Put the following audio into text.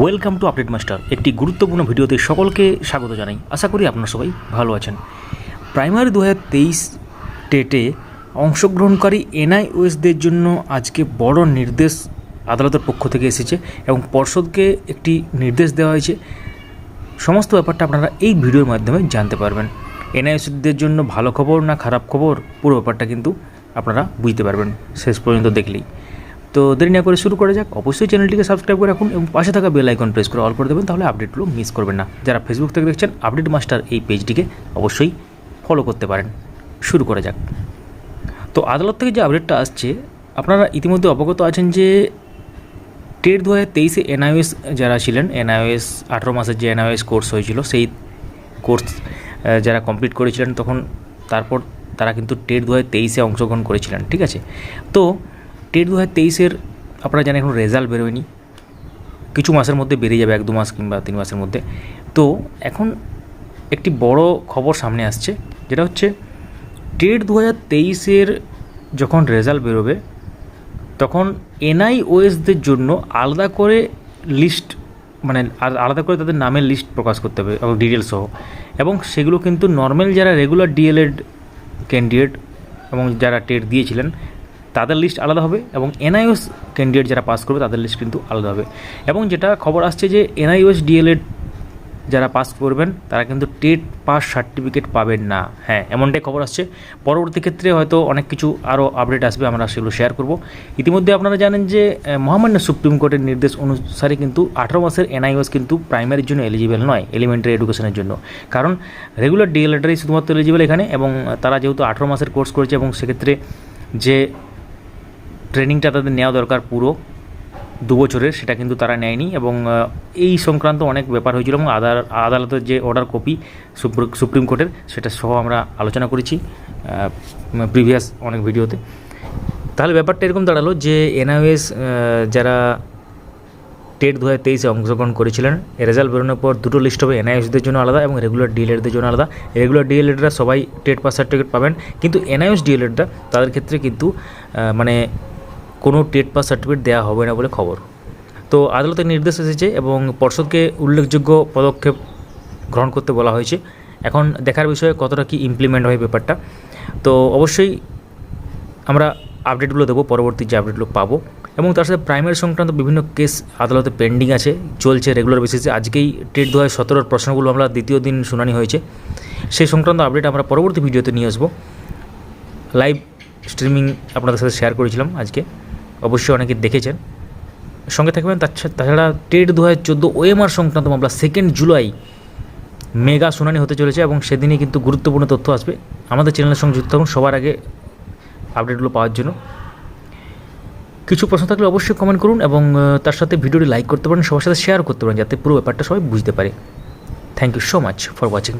Welcome to update master একটি গুরুত্বপূর্ণ ভিডিওতে সকলকে স্বাগত জানাই। আশা করি আপনারা সবাই ভালো আছেন। প্রাইমারি দু হাজার তেইশ টেটে অংশগ্রহণকারী এনআইওএসদের জন্য আজকে বড় নির্দেশ আদালতের পক্ষ থেকে এসেছে এবং পর্ষদকে একটি নির্দেশ দেওয়া হয়েছে। সমস্ত ব্যাপারটা আপনারা এই ভিডিওর মাধ্যমে জানতে পারবেন। এনআইওসিদের জন্য ভালো খবর না খারাপ খবর, পুরো ব্যাপারটা কিন্তু আপনারা বুঝতে পারবেন। শেষ পর্যন্ত দেখলেই। তো দেরি না করে শুরু করা যাক। অবশ্যই চ্যানেলটিকে সাবস্ক্রাইব করে রাখুন এবং পাশে থাকা বেল আইকন প্রেস করে অল করে দেবেন, তাহলে আপডেটগুলো মিস করবেন না। যারা ফেসবুক থেকে দেখছেন আপডেট মাস্টার এই পেজটিকে অবশ্যই ফলো করতে পারেন। শুরু করা যাক। তো আদালত থেকে যে আপডেটটা আসছে, আপনারা ইতিমধ্যে অবগত আছেন যে টেট দু হাজার তেইশে এনআইএস যারা ছিলেন, এনআইএস আঠেরো মাসের যে এনআইএস কোর্স হয়েছিল, সেই কোর্স যারা কমপ্লিট করেছিলেন, তখন তারপর তারা কিন্তু টেট দু হাজার তেইশে অংশগ্রহণ করেছিলেন, ঠিক আছে? তো টেট দু হাজার তেইশের আপনারা জানেন এখন রেজাল্ট বেরোয়নি। কিছু মাসের মধ্যে বেরিয়ে যাবে, এক দু মাস কিংবা তিন মাসের মধ্যে। তো এখন একটি বড় খবর সামনে আসছে, যেটা হচ্ছে টেট দু হাজার তেইশের যখন রেজাল্ট বেরোবে, তখন এনআইওএসদের জন্য আলাদা করে লিস্ট মানে আলাদা করে তাদের নামের লিস্ট প্রকাশ করতে হবে, এবং ডিটেলস সহ। এবং সেগুলো কিন্তু নর্মাল যারা রেগুলার ডিএলএড ক্যান্ডিডেট এবং যারা টেট দিয়েছিলেন তাদের লিস্ট আলাদা হবে এবং এনআইওএস ক্যান্ডিডেট যারা পাস করবে তাদের লিস্ট কিন্তু আলাদা হবে। এবং যেটা খবর আসছে যে এনআইওএস ডিএলএড যারা পাস করবেন, তারা কিন্তু টেট পাস সার্টিফিকেট পাবেন না। হ্যাঁ এমনটাই খবর আসছে। পরবর্তী ক্ষেত্রে হয়তো অনেক কিছু আরও আপডেট আসবে, আমরা সেগুলো শেয়ার করব। ইতিমধ্যে আপনারা জানেন যে মহামান্য সুপ্রিম কোর্টের নির্দেশ অনুসারে কিন্তু আঠারো মাসের এনআইওএস কিন্তু প্রাইমারির জন্য এলিজিবল নয় এলিমেন্টারি এডুকেশনের জন্য। কারণ রেগুলার ডিএলএডারই শুধুমাত্র এলিজিবল এখানে এবং তারা যেহেতু আঠারো মাসের কোর্স করেছে এবং সেক্ষেত্রে যে ট্রেনিংটা তাদের নেওয়া দরকার পুরো দু বছরের, সেটা কিন্তু তারা নেয়নি এবং এই সংক্রান্ত অনেক ব্যাপার হয়েছিল এবং আদালতের যে অর্ডার কপি সুপ্রিম কোর্টের, সেটা সহ আমরা আলোচনা করেছি প্রিভিয়াস অনেক ভিডিওতে। তাহলে ব্যাপারটা এরকম দাঁড়াল যে এনআইএস যারা টেট দু হাজার তেইশে অংশগ্রহণ করেছিলেন রেজাল্ট বেরোনোর পর দুটো লিস্ট হবে এনআইএসদের জন্য আলাদা এবং রেগুলার ডিএলএডদের জন্য আলাদা। রেগুলার ডিএলএডরা সবাই টেট পাস সার্টিফিকেট পাবেন, কিন্তু এনআইএস ডিএলএডরা তাদের ক্ষেত্রে কিন্তু মানে কোনো টেট পাস সার্টিফিকেট দেওয়া হবে না বলে খবর। তো আদালতের নির্দেশ এসেছে এবং পর্ষদকে উল্লেখযোগ্য পদক্ষেপ গ্রহণ করতে বলা হয়েছে। এখন দেখার বিষয়ে কতটা কি ইমপ্লিমেন্ট হয় ব্যাপারটা। তো অবশ্যই আমরা আপডেটগুলো দেবো, পরবর্তী যে আপডেটগুলো পাবো। এবং তার সাথে প্রাইমারি সংক্রান্ত বিভিন্ন কেস আদালতে পেন্ডিং আছে, চলছে রেগুলার বেসিসে আজকেই টেট দু হাজার সতেরোর প্রশ্নগুলো আমরা দ্বিতীয় দিন শুনানি হয়েছে। সেই সংক্রান্ত আপডেট আমরা পরবর্তী ভিডিওতে নিয়ে আসব। লাইভ স্ট্রিমিং আপনাদের সাথে শেয়ার করেছিলাম আজকে। অবশ্যই অনেকে দেখেছেন। সঙ্গে থাকবেন, তাছা- তাছাড়া টেট দু হাজার চোদ্দ ওএমআর সংক্রান্ত মামলা সেকেন্ড জুলাই মেগা শুনানি হতে চলেছে এবং সেদিনই কিন্তু গুরুত্বপূর্ণ তথ্য আসবে। আমাদের চ্যানেলের সঙ্গে যুক্ত থাকুন, সবার আগে আপডেটগুলো পাওয়ার জন্য। কিছু প্রশ্ন থাকলে অবশ্যই কমেন্ট করুন এবং তার সাথে ভিডিওটি লাইক করতে পারেন, সবার সাথে শেয়ার করতে পারেন, যাতে পুরো ব্যাপারটা সবাই বুঝতে পারে। Thank you so much for watching